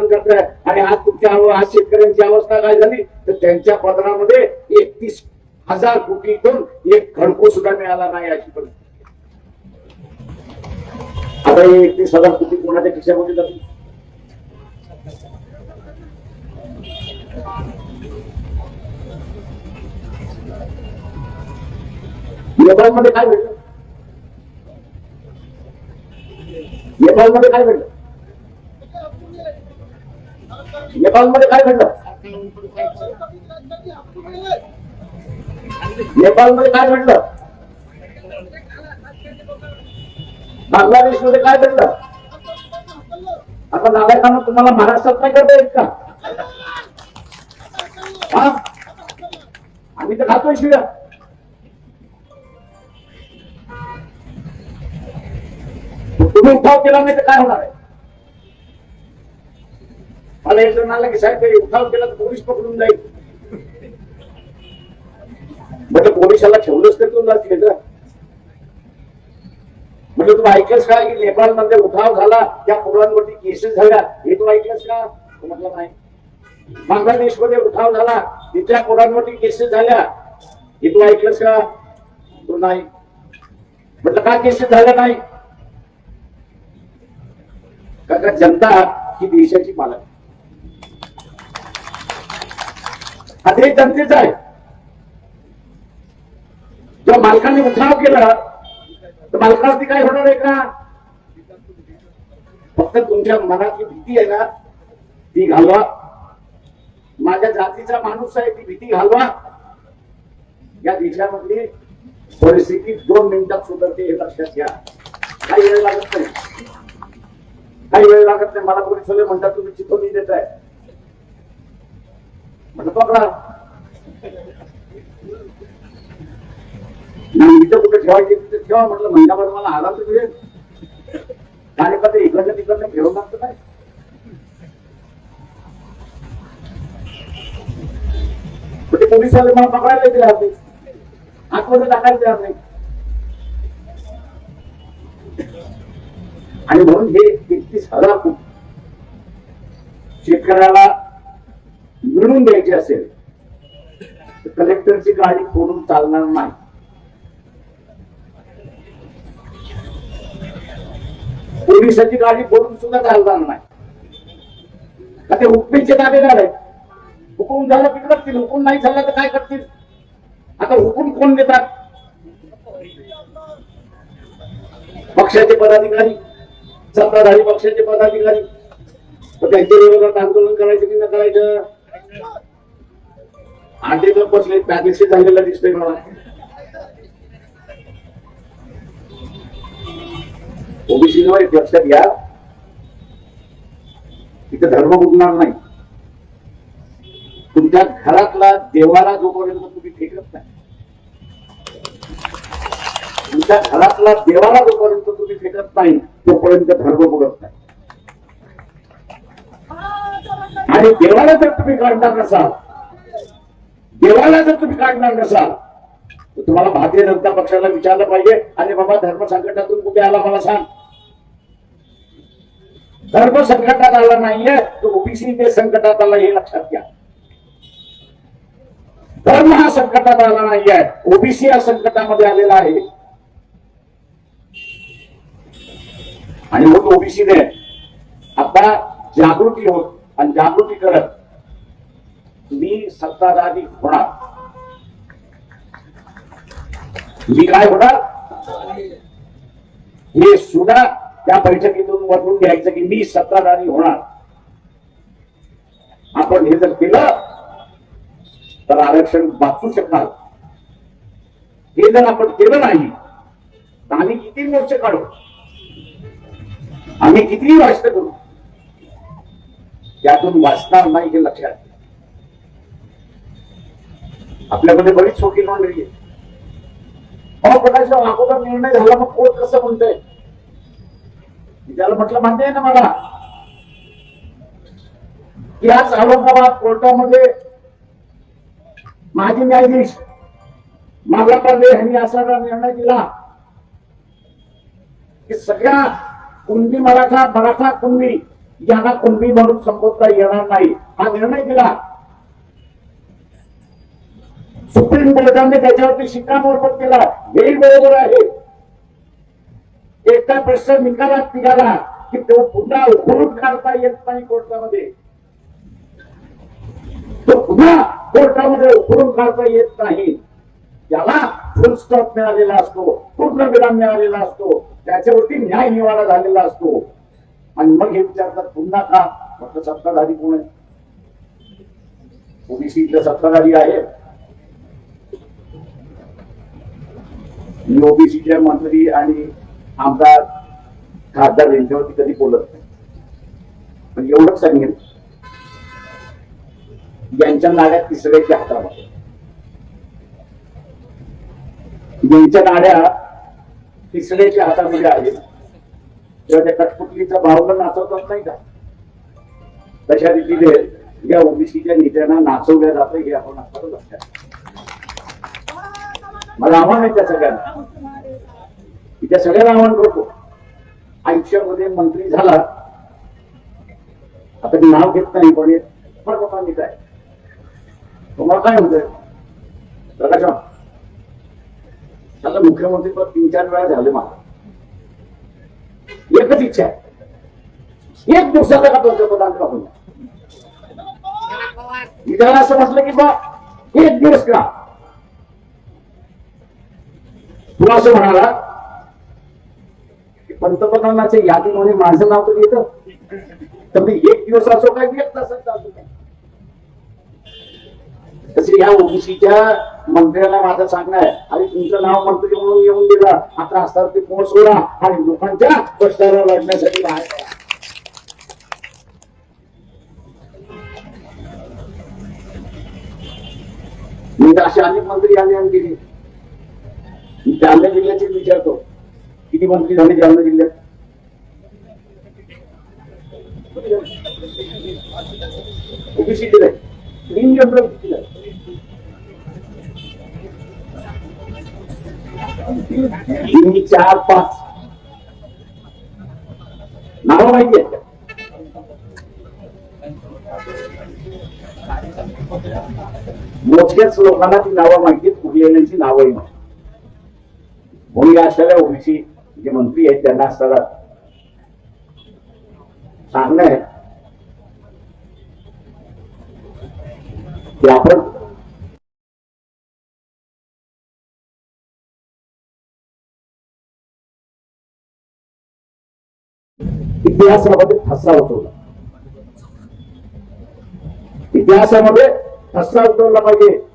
नुकसान आणि आज तुमच्या आज शेतकऱ्यांची अवस्था काय झाली? तर त्यांच्या पदरामध्ये एकतीस हजार कोटीतून एक खडको सुद्धा मिळाला नाही अशी परिस्थिती. आता हे एकतीस हजार कोटी कोणाच्या खिशामध्ये जातील? नेपाळमध्ये काय भेटलं नेपाळमध्ये काय भेटलं नेपाळमध्ये काय घडलं? नेपाळमध्ये काय घडलं? बांगलादेशमध्ये काय घडलं? आता नागरिकांना तुम्हाला महाराष्ट्रात नाही करता येत का? हा? आम्ही तर खातोय शिव्या. तुम्ही उठाव केला नाही तर काय होणार आहे? मला एक जण आला की साहेब काही उठाव केला तर पोलीस पकडून जाईल. म्हटलं पोलिसाला ठेवलंच तर तुला तिथे म्हणजे तू ऐकलंस का की नेपाळमध्ये उठाव झाला? त्या पोरांवरती केसेस झाल्या. हे तू ऐकलंस का? म्हटलं नाही. बांगलादेशमध्ये उठाव झाला. तिथल्या पोरांवरती केसेस झाल्या. हे तू ऐकलंस का? तो नाही. म्हटलं का केसेस झाल्या नाही? का जनता ही देशाची मालक हा देश जनतेचा आहे. जेव्हा मालकांनी उठाव केला तर मालकावरती काय होणार आहे का? फक्त तुमच्या मनातली भीती आहे ना ती घालवा. माझ्या जातीचा माणूस आहे ती भीती घालवा. या देशामधली परिस्थिती दोन मिनिटात सुधारते हे लक्षात घ्या. काही वेळ लागत नाही. काही वेळ लागत नाही. मला कोणी सगळे म्हणतात तुम्ही चितवणी देत आहे इथं कुठे ठेवायची तिथे ठेवा म्हटलं महिनाभर मला आराम मिळेल आणि ते इकडनं तिकडनं घेऊन लागतं काय पण ते पोलीस वाले मला पकडायला तयार नाही आतमध्ये टाकायला तयार नाही आणि म्हणून हे एकतीस हजार शेतकऱ्याला मिळून द्यायची असेल तर कलेक्टरची गाडी फोडून चालणार नाही. पोलिसाची गाडी फोडून सुद्धा चालणार नाही. का ते हुकमीचे दावेदार आहेत? हुकूम झालं की करतील हुकूम नाही झाला तर काय करतील? आता हुकूम कोण देतात? पक्षाचे पदाधिकारी सत्ताधारी पक्षाचे पदाधिकारी. तर त्यांच्या विरोधात आंदोलन करायचं की न करायचं? आधी तर बसले पॅकेजशी झालेला दिसतोय मला. ओबीसी लक्षात घ्या. तिथे धर्म बुडणार नाही. तुमच्या घरातला देवाला जोपर्यंत तुम्ही फेकत नाही तुमच्या घरातला देवाला जोपर्यंत तुम्ही फेकत नाही तोपर्यंत धर्म बुडत नाही. आणि देवाला जर तुम्ही काढणार नसाल देवाला जर तुम्ही काढणार नसाल तर तुम्हाला भारतीय जनता पक्षाला विचारलं पाहिजे आणि बाबा धर्म संकटातून कुठे आला मला सांग. धर्म संकटात आला नाहीये तो ओबीसी ते संकटात आला हे लक्षात घ्या. धर्म हा संकटात आला नाहीये ओबीसी या संकटामध्ये आलेला आहे. आणि मग ओबीसीने आता जागृती होत आणि जागृती करत मी सत्ताधारी होणार. मी काय होणार? हे सुद्धा त्या बैठकीतून वरून घ्यायचं की मी सत्ताधारी होणार. आपण हे जर केलं तर आरक्षण वाचू शकणार. हे जर आपण केलं नाही तर आम्ही किती मोर्चे काढू? आम्ही कितीही भाषण करू. त्यातून वाचणार नाही हे लक्षात. आपल्यामध्ये बरीच छोटी मंडळी आहे अहो प्रकाश अगोदर निर्णय झाला मग कोर्ट कसं म्हणतंय? त्याला म्हटलं मान्य आहे ना मला? की आज औरंगाबाद कोर्टामध्ये माजी न्यायाधीश माला पांडे यांनी असा निर्णय दिला की सगळ्या कुणबी मराठा मराठा कुणबी यांना कुणबी म्हणून संबोधता येणार नाही. हा निर्णय दिला. सुप्रीम कोर्टाने त्याच्यावरती शिक्कामोर्तब केला. हेही बरोबर आहे. एकदा प्रश्न निकालात निघाला की तो पुन्हा उघडून काढता येत नाही कोर्टामध्ये. तो पुन्हा कोर्टामध्ये उघडून काढता येत नाही. याला फुल स्टॉप मिळालेला असतो. पूर्ण विराम मिळालेला असतो. त्याच्यावरती न्याय निवाडा झालेला असतो. आणि मग हे विचारतात पुन्हा का? फक्त सत्ताधारी कोण आहे? ओबीसीतले सत्ताधारी आहे. मी ओबीसीचे मंत्री आणि आमदार खासदार यांच्यावरती कधी बोलत नाही. पण एवढंच सांगेन. यांच्या नाड्या तिसऱ्याच्या हातामध्ये यांच्या नाड्या तिसऱ्याच्या हातामध्ये आहेत. तेव्हा त्या कठपुतलीचा भावना नाचवतात नाही का? तशा रीतीने या ओबीसीच्या नेत्यांना नाचवल्या जातं हे आपण आता लक्षात मला आव्हान आहे त्या सगळ्यांना. मी त्या सगळ्याला आव्हान करतो. आयुष्यामध्ये मंत्री झाला आता मी नाव घेत नाही पण फार काय? तुम्हाला काय होतंय? प्रकाश आता मुख्यमंत्री पद तीन चार वेळा झाले मला. एकच इच्छा आहे. एक दिवसाचा का पंतप्रधान पाहून होईल असं म्हटलं की बा एक दिवस का? तू असं म्हणाला पंतप्रधानाच्या यादीमध्ये माझं नाव तर येतं? तर मी एक दिवस असो काय एक तासाचा असो काय तसे या ओबीसीच्या मंत्र्याला माझं सांगणं आहे. आणि तुमचं नाव मंत्री म्हणून येऊन दिला आता असतात ते कोण सोडा? आणि लोकांच्या कष्टाला लढण्यासाठी बाहेर पडा. मी तर असे अनेक मंत्री आले आणि गेले. मी जालना जिल्ह्याचे विचारतो. किती मंत्री झाले? जालना जिल्ह्यात? ओबीसी दिले तीन जनरल किती झाले तीन चार पाच. नाव माहिती आहेत मोजक्याच लोकांना ती नावं माहिती आहेत कुठल्याची नावंही माहिती म्हणून या सगळ्या ओबीसी जे मंत्री आहेत त्यांना असताना सांगणं आहे. की आपण इतिहासामध्ये ठसा उठवला. इतिहासामध्ये ठसा उठवला पाहिजे.